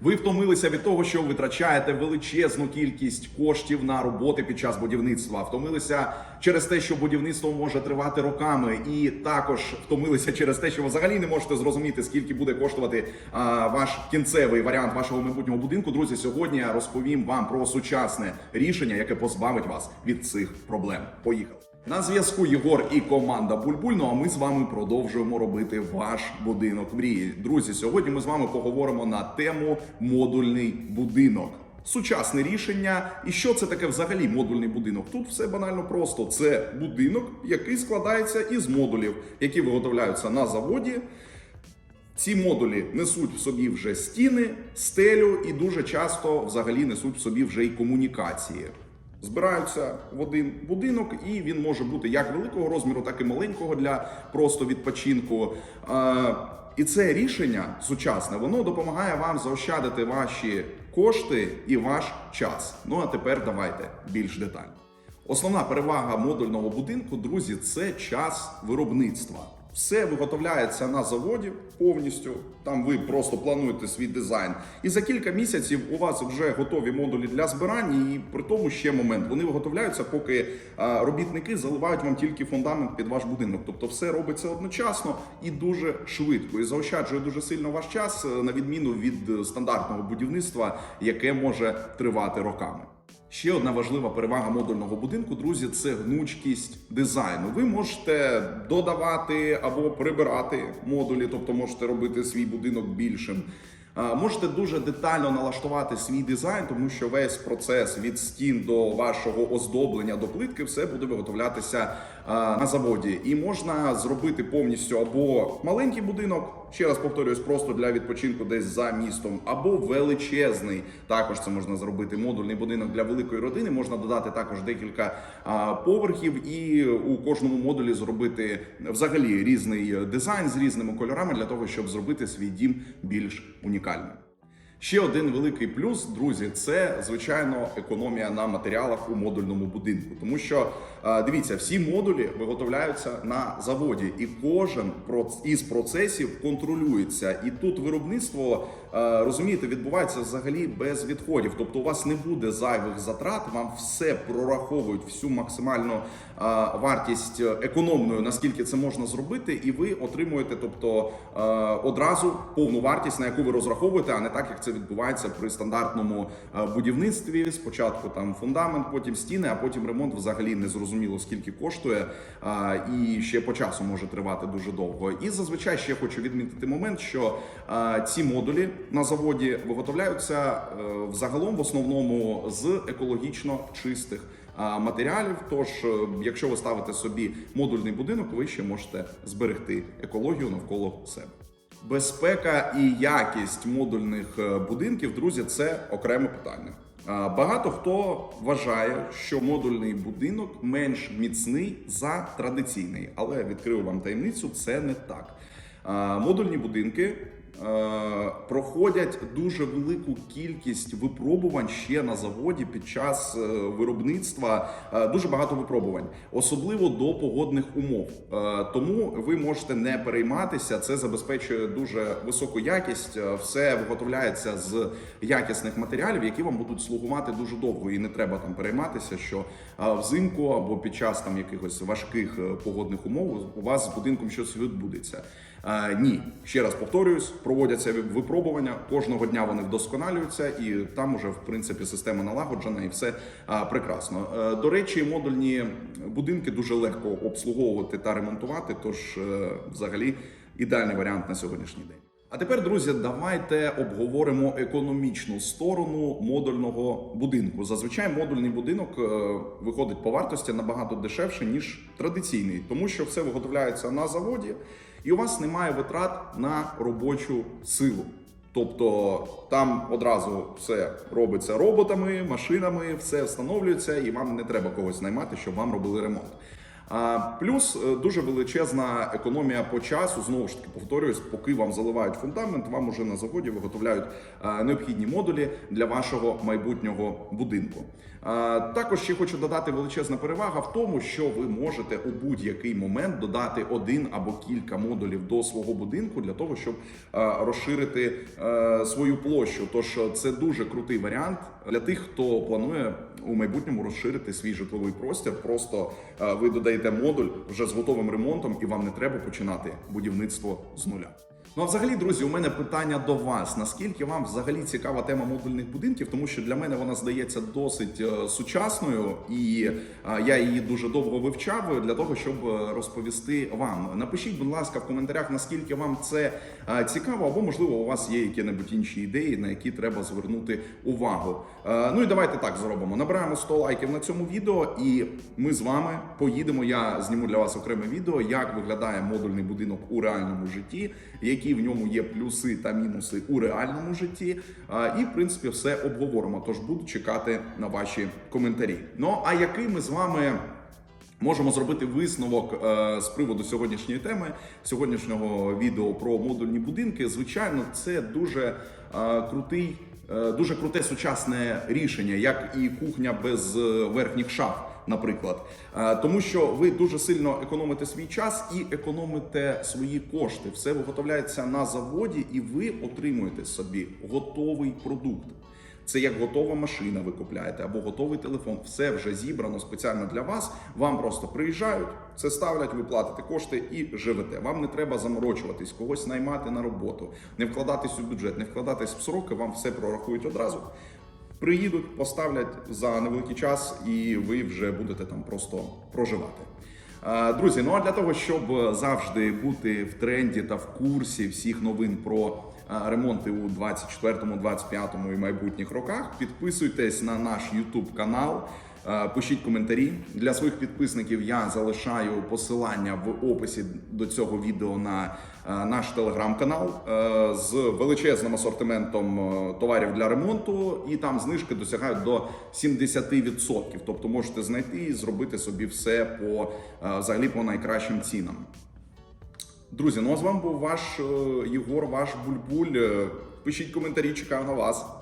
Ви втомилися від того, що витрачаєте величезну кількість коштів на роботи під час будівництва. Втомилися через те, що будівництво може тривати роками, і також втомилися через те, що ви взагалі не можете зрозуміти, скільки буде коштувати а, ваш кінцевий варіант вашого майбутнього будинку. Друзі, сьогодні я розповім вам про сучасне рішення, яке позбавить вас від цих проблем. Поїхали. На зв'язку Єгор і команда Бульбуль. Ну а ми з вами продовжуємо робити ваш будинок мрії. Друзі, сьогодні ми з вами поговоримо на тему модульний будинок. Сучасне рішення, і що це таке взагалі модульний будинок? Тут все банально просто. Це будинок, який складається із модулів, які виготовляються на заводі. Ці модулі несуть в собі вже стіни, стелю і дуже часто взагалі несуть в собі вже й комунікації. Збираються в один будинок, і він може бути як великого розміру, так і маленького для просто відпочинку. Е, І це рішення сучасне, воно допомагає вам заощадити ваші кошти і ваш час. Ну а тепер давайте більш детально. Основна перевага модульного будинку, друзі, це час виробництва. Все виготовляється на заводі повністю. Там ви просто плануєте свій дизайн. І за кілька місяців у вас вже готові модулі для збирання. І при тому ще момент вони виготовляються, поки робітники заливають вам тільки фундамент під ваш будинок. Тобто, все робиться одночасно і дуже швидко. І заощаджує дуже сильно ваш час, е, на відміну від е, стандартного будівництва, яке може тривати роками. Ще одна важлива перевага модульного будинку, друзі, це гнучкість дизайну. Ви можете додавати або прибирати модулі, тобто можете робити свій будинок більшим. Можете дуже детально налаштувати свій дизайн, тому що весь процес від стін до вашого оздоблення до плитки все буде виготовлятися на заводі. І можна зробити повністю або маленький будинок, ще раз повторюсь, просто для відпочинку десь за містом, або величезний. Також це можна зробити модульний будинок для великої родини. Можна додати також декілька а, поверхів, і у кожному модулі зробити взагалі різний дизайн з різними кольорами для того, щоб зробити свій дім більш унікальним. Ще один великий плюс, друзі, це звичайно економія на матеріалах у модульному будинку. Тому що е, дивіться, всі модулі виготовляються на заводі, і кожен із процесів контролюється. І тут виробництво е, розумієте, відбувається взагалі без відходів. Тобто, у вас не буде зайвих затрат, вам все прораховують всю максимальну е, вартість економною, наскільки це можна зробити, і ви отримуєте, тобто одразу повну вартість, на яку ви розраховуєте, а не так, як це відбувається при стандартному е, будівництві. Спочатку там фундамент, потім стіни, а потім ремонт взагалі не зрозуміло скільки коштує, і ще по часу може тривати дуже довго. І зазвичай ще хочу відмітити момент, що е, ці модулі на заводі виготовляються е, взагалом в основному з екологічно чистих матеріалів. Тож, якщо ви ставите собі модульний будинок, ви ще можете зберегти екологію навколо себе. Безпека і якість модульних е, будинків, друзі, це окреме питання. Багато хто вважає, що модульний будинок менш міцний за традиційний, але відкрию вам таємницю, це не так. Модульні будинки проходять дуже велику кількість випробувань ще на заводі під час е, виробництва. Е, Дуже багато випробувань, особливо до погодних умов. Е, Тому ви можете не перейматися. Це забезпечує дуже високу якість. Е, Все виготовляється з якісних матеріалів, які вам будуть слугувати дуже довго. І не треба там перейматися, що е, взимку або під час там якихось важких е, погодних умов у вас з будинком щось відбудеться. Е, Ні, ще раз повторююсь, проводяться випробування. Кожного дня вони вдосконалюються, і там уже в принципі система налагоджена, і все е, прекрасно. Е, До речі, модульні будинки дуже легко обслуговувати та ремонтувати. Тож, е, взагалі, ідеальний варіант на сьогоднішній день. А тепер, друзі, давайте обговоримо економічну сторону модульного будинку. Зазвичай модульний будинок е, виходить по вартості набагато дешевше ніж традиційний, тому що все виготовляється на заводі, і у вас немає витрат на робочу силу. Тобто там одразу все робиться роботами, машинами, все встановлюється, і вам не треба когось наймати, щоб вам робили ремонт. А, Плюс е, дуже величезна економія по часу. Знову ж таки, повторюсь, поки вам заливають фундамент, вам уже на заводі виготовляють е, необхідні модулі для вашого майбутнього будинку. Також ще хочу додати величезна перевага в тому, що ви можете у будь-який момент додати один або кілька модулів до свого будинку для того, щоб е, розширити свою площу. Тож це дуже крутий варіант для тих, хто планує у майбутньому розширити свій житловий простір. Просто ви додаєте модуль вже з готовим ремонтом, і вам не треба починати будівництво з нуля. Ну а взагалі, друзі, у мене питання до вас: наскільки вам взагалі цікава тема модульних будинків, тому що для мене вона здається досить е, сучасною, і е, я її дуже довго вивчав для того, щоб е, розповісти вам. Напишіть, будь ласка, в коментарях, наскільки вам це цікаво, або можливо у вас є які-небудь інші ідеї, на які треба звернути увагу. Ну і давайте так зробимо. Набираємо 100 лайків на цьому відео, і ми з вами поїдемо. Я зніму для вас окреме відео, як виглядає модульний будинок у реальному житті, які в ньому є плюси та мінуси у реальному житті. І в принципі все обговоримо. Тож буду чекати на ваші коментарі. Ну а який ми з вами. Можемо зробити висновок е, з приводу сьогоднішньої теми, сьогоднішнього відео про модульні будинки. Звичайно, це дуже е, крутий, е, дуже круте сучасне рішення, як і кухня без верхніх шаф, наприклад. Е, тому що ви дуже сильно економите свій час і економите свої кошти. Все виготовляється на заводі, і ви отримуєте собі готовий продукт. Це як готова машина ви купляєте або готовий телефон. Все вже зібрано спеціально для вас. Вам просто приїжджають, це ставлять, ви платите кошти і живете. Вам не треба заморочуватись, когось наймати на роботу, не вкладатись у бюджет, не вкладатись в сроки. Вам все прорахують одразу. Приїдуть, поставлять за невеликий час, і ви вже будете там просто проживати. Е, Друзі, ну а для того, щоб завжди бути в тренді та в курсі всіх новин про е, ремонти у 24, 25 і майбутніх роках, підписуйтесь на наш YouTube канал. Е, Пишіть коментарі для своїх підписників. Я залишаю посилання в описі до цього відео на е, наш телеграм-канал е, з величезним асортиментом товарів для ремонту, і там знижки досягають до 70%. Тобто можете знайти і зробити собі все по взагалі по найкращим цінам. Друзі, ну а з вами був ваш Єгор, ваш Бульбуль. Пишіть коментарі, чекаю на вас.